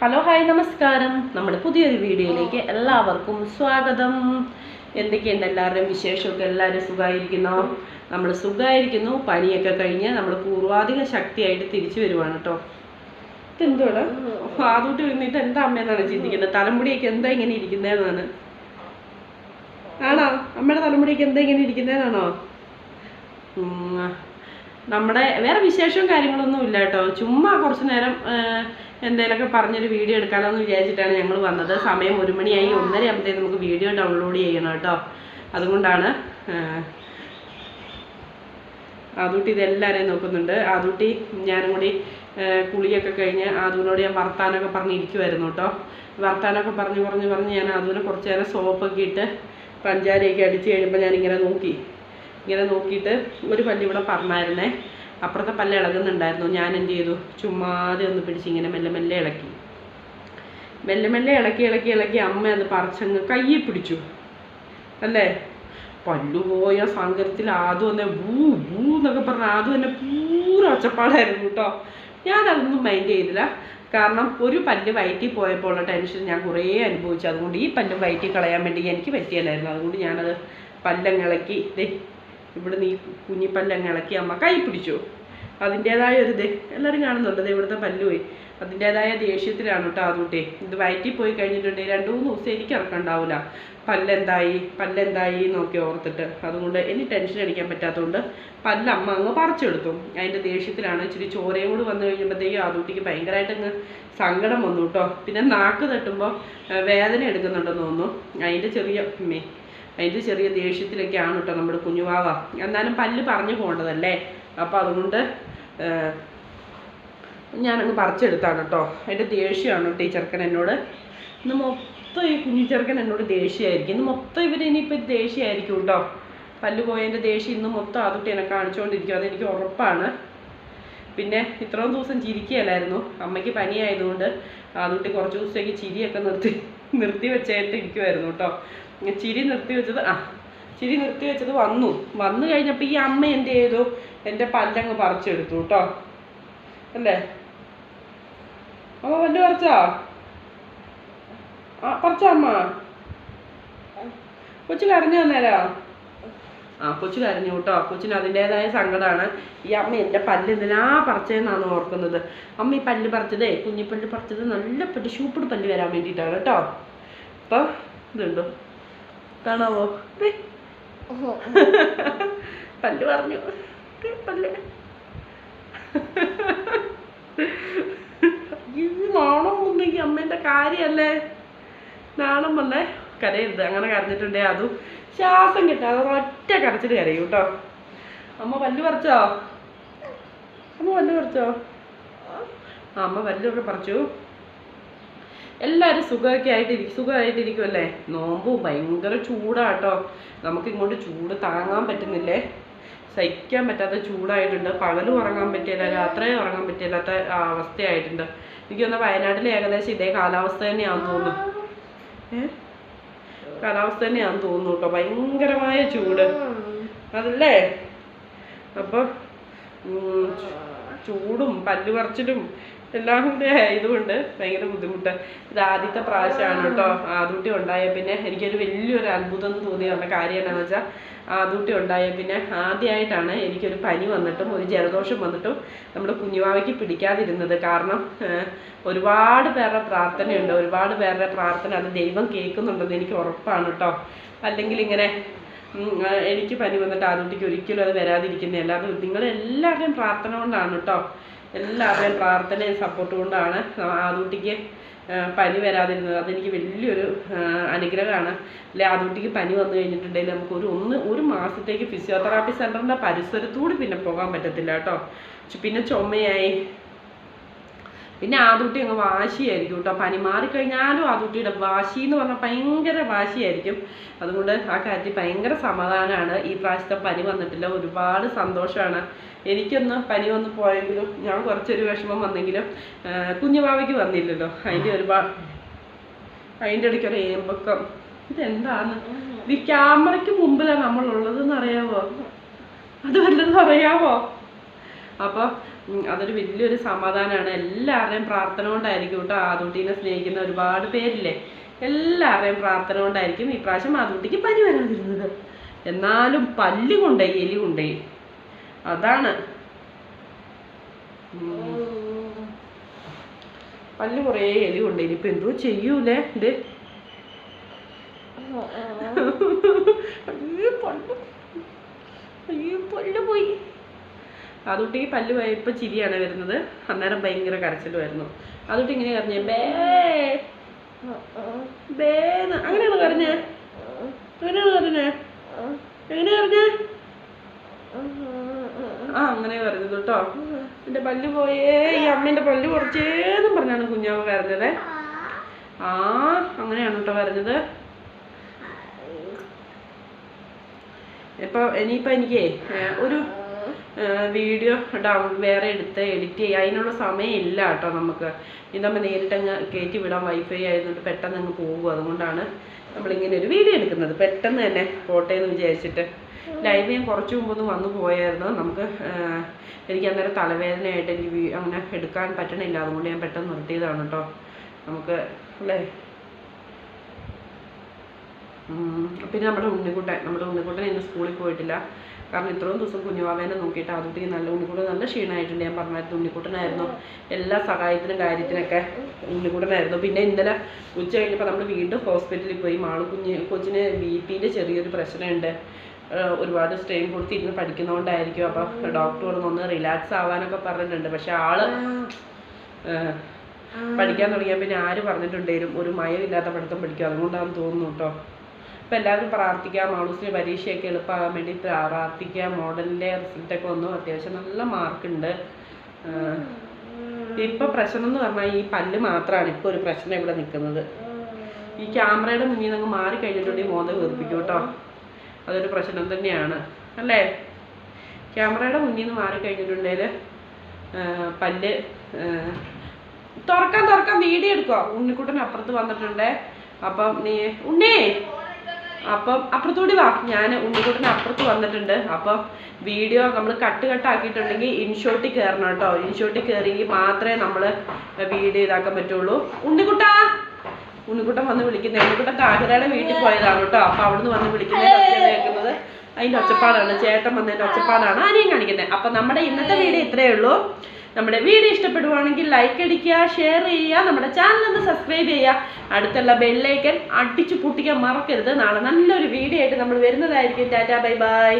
Hello hi നമസ്കാരം. നമ്മൾ പുതിയൊരു വീഡിയോയിലേക്ക് എല്ലാവർക്കും സ്വാഗതം. എന്തൊക്കെയുണ്ട് എല്ലാവരുടെയും വിശേഷമൊക്കെ? എല്ലാവരും സുഖമായിരിക്കുന്നു? നമ്മൾ സുഖമായിരിക്കുന്നു. പനിയൊക്കെ കഴിഞ്ഞ് നമ്മൾ പൂർവാധിക ശക്തിയായിട്ട് തിരിച്ചു വരുവാണ് കേട്ടോ. ഇതെന്തുവാണ് ആദ്യമായിട്ട് വന്നിട്ട് എന്താ അമ്മയെന്നാണ് ചിന്തിക്കുന്നത്? തലമുടിയൊക്കെ എന്താ ഇങ്ങനെ ഇരിക്കുന്നതെന്നാണ് ആണോ? അമ്മയുടെ തലമുടിയൊക്കെ എന്താ ഇങ്ങനെ ഇരിക്കുന്നതെന്നാണോ നമ്മുടെ വേറെ വിശേഷവും കാര്യങ്ങളൊന്നും ഇല്ല കേട്ടോ. ചുമ്മാ കുറച്ച് നേരം എന്തെങ്കിലുമൊക്കെ പറഞ്ഞൊരു വീഡിയോ എടുക്കാമെന്ന് വിചാരിച്ചിട്ടാണ് ഞങ്ങൾ വന്നത്. സമയം ഒരു മണിയായി. ഒന്നര ആകുമ്പോഴത്തേക്ക് നമുക്ക് വീഡിയോ ഡൗൺലോഡ് ചെയ്യണം കേട്ടോ. അതുകൊണ്ടാണ് ആദൂട്ടി ഇതെല്ലാവരെയും നോക്കുന്നുണ്ട്. ആദൂട്ടി ഞാനും കൂടി കുളിയൊക്കെ കഴിഞ്ഞ് ആദൂനോട് ഞാൻ വർത്താനൊക്കെ പറഞ്ഞിരിക്കുമായിരുന്നു കേട്ടോ. വർത്താനൊക്കെ പറഞ്ഞ് പറഞ്ഞ് പറഞ്ഞ് ഞാൻ ആദൂനെ കുറച്ച് നേരം സോപ്പൊക്കെ ഇട്ട് പഞ്ചാരയൊക്കെ അടിച്ച് കഴിയുമ്പോൾ ഞാനിങ്ങനെ നോക്കി. ഇങ്ങനെ നോക്കിയിട്ട് ഒരു പല്ലിവിടെ പറഞ്ഞായിരുന്നേ അപ്പുറത്തെ പല്ല് ഇളകുന്നുണ്ടായിരുന്നു. ഞാൻ എന്ത് ചെയ്തു? ചുമ്മാതെ ഒന്ന് പിടിച്ച് ഇങ്ങനെ മെല്ലെ മെല്ലെ ഇളക്കി. മെല്ലെ മെല്ലെ ഇളക്കി ഇളക്കി ഇളക്കി അമ്മ അത് പറിച്ചങ്ങ് കയ്യിൽ പിടിച്ചു. അല്ലേ? പല്ലുപോയ സങ്കരത്തിൽ ആദ്യം തന്നെ ബൂ ബൂ എന്നൊക്കെ പറഞ്ഞ ആദ്യം തന്നെ പൂര ഒച്ചപ്പാടായിരുന്നു കേട്ടോ. ഞാനതൊന്നും മൈൻഡ് ചെയ്തില്ല കാരണം ഒരു പല്ല് വയറ്റി പോയപ്പോൾ ഉള്ള ടെൻഷൻ ഞാൻ കുറേ അനുഭവിച്ചു. അതുകൊണ്ട് ഈ പല്ല് വയറ്റി കളയാൻ വേണ്ടി എനിക്ക് പറ്റിയല്ലായിരുന്നു. അതുകൊണ്ട് ഞാനത് പല്ലങ്ങിളക്കി ദേ ഇവിടെ നീ കുഞ്ഞിപ്പല്ലങ്ങിളക്കി അമ്മ കൈ പിടിച്ചു. അതിന്റേതായ ഒരു ഇത് എല്ലാവരും കാണുന്നുണ്ട്. ദേ ഇവിടുത്തെ പല്ലുപോയി അതിന്റേതായ ദേഷ്യത്തിലാണ് കേട്ടോ അതുകൊണ്ടേ ഇത് വയറ്റിൽ പോയി കഴിഞ്ഞിട്ടുണ്ടെങ്കിൽ രണ്ട് മൂന്ന് ദിവസം എനിക്ക് ഇറക്കണ്ടാവില്ല പല്ലെന്തായി? പല്ലെന്തായി നോക്കി ഓർത്തിട്ട്. അതുകൊണ്ട് ഇനി ടെൻഷൻ അടിക്കാൻ പറ്റാത്തതുകൊണ്ട് പല്ല് അമ്മ അങ്ങ് പറിച്ചെടുത്തു. അതിന്റെ ദേഷ്യത്തിലാണ് ഇച്ചിരി ചോരയും കൂടി വന്നു കഴിഞ്ഞപ്പോഴത്തേക്കും ആദൂട്ടിക്ക് ഭയങ്കരമായിട്ട് അങ്ങ് സങ്കടം വന്നു കേട്ടോ. പിന്നെ നാക്ക് തട്ടുമ്പോൾ വേദന എടുക്കുന്നുണ്ടെന്ന് തോന്നുന്നു. അതിന്റെ ചെറിയ മേ അതിന്റെ ചെറിയ ദേഷ്യത്തിലൊക്കെയാണ് കേട്ടോ നമ്മുടെ കുഞ്ഞുവാവ. എന്നാലും പല്ല് പറഞ്ഞു പോകേണ്ടതല്ലേ? അപ്പോൾ അതുകൊണ്ട് ഞാനങ്ങ് പറിച്ചെടുത്താണ് കേട്ടോ അതിന്റെ ദേഷ്യമാണ് ചെറുക്കൻ എന്നോട്. ഇന്ന് മൊത്തം ഈ കുഞ്ഞു ചെറുക്കൻ എന്നോട് ദേഷ്യമായിരിക്കും. ഇന്ന് മൊത്തം ഇവർ ഇനിയിപ്പോൾ ദേഷ്യമായിരിക്കും കേട്ടോ പല്ല് പോയതിന്റെ ദേഷ്യം ഇന്ന് മൊത്തം ആദ്യത്തെ എന്നെ കാണിച്ചുകൊണ്ടിരിക്കും അതെനിക്ക് ഉറപ്പാണ്. പിന്നെ ഇത്രയും ദിവസം ചിരിക്കുകയല്ലായിരുന്നു. അമ്മയ്ക്ക് പനിയായതുകൊണ്ട് ആദ്യത്തെ കുറച്ച് ദിവസത്തേക്ക് ചിരിയൊക്കെ നിർത്തി നിർത്തി വെച്ചായിട്ട് ഇരിക്കുമായിരുന്നു കേട്ടോ ചിരി നിർത്തി വെച്ചത് ആ ചിരി നിർത്തി വെച്ചത് വന്നു. വന്നു കഴിഞ്ഞപ്പോൾ ഈ അമ്മ എന്ത് ചെയ്തു? എന്റെ പല്ലങ്ങ് പറിച്ചെടുത്തു കേട്ടോ അല്ലേ? അമ്മ പല്ല് പറിച്ചോ? ആ പറിച്ചോ അമ്മ? കൊച്ചു കരഞ്ഞു വന്നേരാ? ആ കൊച്ചു കരഞ്ഞു കേട്ടോ കൊച്ചിന് അതിന്റെതായ സങ്കടമാണ് ഈ അമ്മ എന്റെ പല്ല് എന്തിനാ പറിച്ചതെന്നാണ് ഓർക്കുന്നത്. അമ്മ ഈ പല്ല് പറിച്ചതേ കുഞ്ഞിപ്പല്ല് പറിച്ചത് നല്ല പല്ല് ഷൂപ്പിട് പല്ല് വരാൻ വേണ്ടിയിട്ടാണ് കേട്ടോ അപ്പം ഇതുണ്ടോ? കാണാവോ. പല്ല് പറഞ്ഞു. പല്ല്. ഇത് നാണം വന്നെങ്കിൽ അമ്മേന്റെ കാര്യമല്ലേ നാണം വന്നേ. കരയരുത്. അങ്ങനെ കരഞ്ഞിട്ടുണ്ടേ അതും. ശ്വാസം കിട്ടാതെ ഒറ്റ കരച്ചിട്ട് കരയും കേട്ടോ. അമ്മ പല്ല് പറിച്ചോ? അമ്മ പല്ല് പറിച്ചോ? അമ്മ പല്ലൊക്കെ പറിച്ചു. എല്ലാവരും സുഖമൊക്കെ ആയിട്ടിരിക്കും സുഖമായിട്ടിരിക്കുമല്ലേ നോമ്പും ഭയങ്കര ചൂടാട്ടോ. നമുക്ക് ഇങ്ങോട്ട് ചൂട് താങ്ങാൻ പറ്റുന്നില്ലേ? സഹിക്കാൻ പറ്റാത്ത ചൂടായിട്ടുണ്ട്. പകലും ഉറങ്ങാൻ പറ്റിയില്ല രാത്രിയും ഉറങ്ങാൻ പറ്റില്ലാത്ത അവസ്ഥയായിട്ടുണ്ട്. എനിക്ക് തോന്നുന്നു വയനാട്ടിൽ ഏകദേശം ഇതേ കാലാവസ്ഥ തന്നെയാണെന്ന് തോന്നുന്നു. കാലാവസ്ഥ തന്നെയാണെന്ന് തോന്നുന്നു കേട്ടോ. ഭയങ്കരമായ ചൂട്. അതല്ലേ? അപ്പോൾ ചൂടും പല്ലു പറിച്ചിലും എല്ലാം കൂടെ ആയതുകൊണ്ട് ഭയങ്കര ബുദ്ധിമുട്ട്. ഇത് ആദ്യത്തെ പ്രാവശ്യമാണ് കേട്ടോ ആദൂട്ടി ഉണ്ടായ പിന്നെ എനിക്കൊരു വലിയൊരു അത്ഭുതം തോന്നിയുള്ള കാര്യം എന്താണെന്ന് വെച്ചാൽ ആദൂട്ടി ഉണ്ടായ പിന്നെ ആദ്യമായിട്ടാണ് എനിക്കൊരു പനി വന്നിട്ടും ഒരു ജലദോഷം വന്നിട്ടും നമ്മുടെ കുഞ്ഞുവാവയ്ക്ക് പിടിക്കാതിരുന്നത്. കാരണം ഒരുപാട് പേരുടെ പ്രാർത്ഥനയുണ്ട് ഒരുപാട് പേരുടെ പ്രാർത്ഥന അത് ദൈവം കേൾക്കുന്നുണ്ടെന്ന് എനിക്ക് ഉറപ്പാണ് കേട്ടോ. അല്ലെങ്കിൽ ഇങ്ങനെ എനിക്ക് പനി വന്നിട്ട് ആദൂട്ടിക്ക് ഒരിക്കലും അത് വരാതിരിക്കുന്നതല്ല അത് നിങ്ങളെല്ലാവരുടെയും പ്രാർത്ഥന കൊണ്ടാണ് കേട്ടോ. എല്ലാവരുടെയും പ്രാർത്ഥനയും സപ്പോർട്ട് കൊണ്ടാണ് ആദൂട്ടിക്ക് ആ, പനി വരാതിരുന്നത്. അതെനിക്ക് വലിയൊരു അനുഗ്രഹമാണ്. അല്ലെ ആദൂട്ടിക്ക് പനി വന്നു കഴിഞ്ഞിട്ടുണ്ടെങ്കിൽ നമുക്ക് ഒരു ഒന്ന് ഒരു മാസത്തേക്ക് ഫിസിയോതെറാപ്പി സെന്ററിന്റെ പരിസരത്തൂടി പിന്നെ പോകാൻ പറ്റത്തില്ല കേട്ടോ. പിന്നെ ചുമയായി. പിന്നെ ആദുട്ടി അങ്ങ് വാശിയായിരിക്കും കേട്ടോ. പനി മാറിക്കഴിഞ്ഞാലും ആദുട്ടിയുടെ വാശി എന്ന് പറഞ്ഞാൽ ഭയങ്കര വാശിയായിരിക്കും. അതുകൊണ്ട് ആ കാര്യത്തിൽ ഭയങ്കര സമാധാനമാണ്. ഈ പ്രാവശ്യത്തെ പനി വന്നിട്ടില്ല. ഒരുപാട് സന്തോഷമാണ്. എനിക്കൊന്ന് പനി വന്ന് പോയെങ്കിലും ഞാൻ കുറച്ചൊരു വിഷമം വന്നെങ്കിലും ആ, കുഞ്ഞുവാവയ്ക്ക് വന്നില്ലല്ലോ. അതിന്റെ ഒരുപാട് അതിന്റെ ഇടയ്ക്ക് ഒരു ഏമ്പക്കം. ഇതെന്താണ്? ഇത് ഈ ക്യാമറയ്ക്ക് മുമ്പിലാണ് നമ്മളുള്ളതെന്ന് അറിയാവോ അത് വല്ലതും അറിയാവോ? അപ്പോൾ അതൊരു വലിയൊരു സമാധാനമാണ് എല്ലാവരുടെയും പ്രാർത്ഥന കൊണ്ടായിരിക്കും കേട്ടോ ആദൂട്ടീനെ സ്നേഹിക്കുന്ന ഒരുപാട് പേരില്ലേ? എല്ലാവരുടെയും പ്രാർത്ഥന കൊണ്ടായിരിക്കും ഈ പ്രാവശ്യം ആദൂട്ടിക്ക് പനി വരാതിരുന്നത്. എന്നാലും പല്ല് കൊണ്ടേ എലി കൊണ്ടേ അതാണ്. പല്ലു കുറേ എലി കൊണ്ടേ ഇനിയിപ്പോൾ എന്തോ ചെയ്യൂലേ? ഇത്. അയ്യോ പല്ല്. അയ്യോ പല്ല് പോയി. അതുകൊണ്ട് ഈ പല്ല് പോയപ്പോൾ ചിരിയാണ് വരുന്നത്. അന്നേരം ഭയങ്കര കരച്ചിലുമായിരുന്നു. അതുകൊണ്ട് ഇങ്ങനെ കരഞ്ഞേ ബേ ബേന്ന്. അങ്ങനെയാണോ കരഞ്ഞേ? അങ്ങനെയാണോ കരഞ്ഞേ? എങ്ങനെ കരഞ്ഞേ? ആ അങ്ങനെ കരഞ്ഞത് കേട്ടോ. എന്റെ പല്ല് പോയേ ഈ അമ്മേന്റെ പല്ല് കുറച്ചേന്നും പറഞ്ഞാണ് കുഞ്ഞാവ് കരഞ്ഞത്. ആ അങ്ങനെയാണ് കേട്ടോ കരഞ്ഞത്. ഇപ്പൊ ഇനിയിപ്പോ എനിക്കേ ഒരു വീഡിയോ ഡൗൺ വേറെ എടുത്ത് എഡിറ്റ് ചെയ്യുക അതിനുള്ള സമയമില്ല കേട്ടോ നമുക്ക്. ഇതാകുമ്പോൾ നേരിട്ട് അങ്ങ് കയറ്റി വിടാം. വൈഫൈ ആയതുകൊണ്ട് പെട്ടെന്ന് അങ്ങ് പോകും. അതുകൊണ്ടാണ് നമ്മളിങ്ങനെ ഒരു വീഡിയോ എടുക്കുന്നത്. പെട്ടെന്ന് തന്നെ പോട്ടെ എന്ന് വിചാരിച്ചിട്ട്. ലൈവ് ഞാൻ കുറച്ച് മുമ്പൊന്ന് വന്നു പോയായിരുന്നു. നമുക്ക് എനിക്ക് അന്നേരം തലവേദനയായിട്ട് എനിക്ക് അങ്ങനെ എടുക്കാൻ പറ്റണില്ല. അതുകൊണ്ട് ഞാൻ പെട്ടെന്ന് നിർത്തിയതാണ് കേട്ടോ. നമുക്ക് അല്ലേ? പിന്നെ നമ്മുടെ ഉണ്ണിക്കുട്ടൻ. നമ്മുടെ ഉണ്ണിക്കുട്ടൻ ഇന്ന് സ്കൂളിൽ പോയിട്ടില്ല. കാരണം ഇത്രയും ദിവസം കുഞ്ഞുവാവേനെ നോക്കിയിട്ട് ആദ്യത്തേക്ക് നല്ല ഉണ്ണിക്കൂടൻ നല്ല ക്ഷീണമായിട്ടുണ്ട്. ഞാൻ പറഞ്ഞായിരുന്നു ഉണ്ണിക്കുട്ടനായിരുന്നു. എല്ലാ സഹായത്തിനും കാര്യത്തിനൊക്കെ ഉണ്ണിക്കുട്ടനായിരുന്നു. പിന്നെ ഇന്നലെ ഉച്ച കഴിഞ്ഞപ്പോൾ നമ്മൾ വീണ്ടും ഹോസ്പിറ്റലിൽ പോയി. മാളു കുഞ്ഞ് കൊച്ചിന് ബി പിന്റെ ചെറിയൊരു പ്രശ്നമുണ്ട്. ഒരുപാട് സ്ട്രെയിൻ കൊടുത്തിരുന്ന് പഠിക്കുന്നതുകൊണ്ടായിരിക്കും അപ്പോൾ ഡോക്ടർ ഒന്ന് റിലാക്സ് ആവാനൊക്കെ പറഞ്ഞിട്ടുണ്ട്. പക്ഷെ ആൾ പഠിക്കാൻ തുടങ്ങിയാൽ പിന്നെ ആര് പറഞ്ഞിട്ടുണ്ടെങ്കിലും ഒരു മയമില്ലാത്ത പഠിത്തം പഠിക്കും. അതുകൊണ്ടാണെന്ന് തോന്നുന്നു കേട്ടോ അപ്പം എല്ലാവരും പ്രാർത്ഥിക്കാം മാളൂസിന് പരീക്ഷയൊക്കെ എളുപ്പമാകാൻ വേണ്ടി പ്രാർത്ഥിക്കാം മോഡലിന്റെ റിസൾട്ടൊക്കെ വന്നു. അത്യാവശ്യം നല്ല മാർക്കുണ്ട് ഇപ്പോൾ പ്രശ്നം എന്ന് പറഞ്ഞാൽ ഈ പല്ല് മാത്രമാണ് ഇപ്പോൾ ഒരു പ്രശ്നം ഇവിടെ നിൽക്കുന്നത്. ഈ ക്യാമറയുടെ മുന്നിൽ നിന്ന് മാറി കഴിഞ്ഞിട്ടുണ്ടെങ്കിൽ മോന്ത വീർപ്പിക്കും കേട്ടോ. അതൊരു പ്രശ്നം തന്നെയാണ്. അല്ലേ? ക്യാമറയുടെ മുന്നിൽ നിന്ന് മാറി കഴിഞ്ഞിട്ടുണ്ടെങ്കിൽ പല്ല് തുറക്കാൻ തുറക്കാൻ വീഡിയോ ഉണ്ണിക്കുട്ടൻ അപ്പുറത്ത് വന്നിട്ടുണ്ടേ. അപ്പം നീ ഉണ്ണേ! അപ്പം അപ്പുറത്തൂടി വാ. ഞാൻ ഉണ്ണിക്കൂട്ടിന് അപ്പുറത്ത് വന്നിട്ടുണ്ട്. അപ്പം വീഡിയോ നമ്മൾ കട്ട് കട്ടാക്കിയിട്ടുണ്ടെങ്കിൽ ഇൻഷോട്ടിൽ കയറണം കേട്ടോ. ഇൻഷോട്ടിൽ കയറിയെങ്കിൽ മാത്രമേ നമ്മൾ വീഡിയോ ഇതാക്കാൻ പറ്റുള്ളൂ. ഉണ്ണിക്കുട്ടാ! ഉണ്ണിക്കുട്ടൻ വന്ന് വിളിക്കുന്നത്. ഉണ്ണിക്കുട്ടൻ താഹരയുടെ വീട്ടിൽ പോയതാണ് കേട്ടോ. അപ്പം അവിടുന്ന് വന്ന് വിളിക്കുന്നത് കേൾക്കുന്നത്. അതിന്റെ ഒച്ചപ്പാടാണ്. ചേട്ടൻ വന്നതിന്റെ ഒച്ചപ്പാടാണ്. ആരെയും കാണിക്കുന്നത്. അപ്പം നമ്മുടെ ഇന്നത്തെ വീഡിയോ ഇത്രയേ ഉള്ളൂ. നമ്മുടെ വീഡിയോ ഇഷ്ടപ്പെടുവാണെങ്കിൽ ലൈക്ക് അടിക്കുക ഷെയർ ചെയ്യുക നമ്മുടെ ചാനൽ ഒന്ന് സബ്സ്ക്രൈബ് ചെയ്യുക. അടുത്തുള്ള ബെല്ലൈക്കൻ അടിച്ചു പൊട്ടിക്കാൻ മറക്കരുത്. നാളെ നല്ലൊരു വീഡിയോ ആയിട്ട് നമ്മൾ വരുന്നതായിരിക്കും. Tata bye bye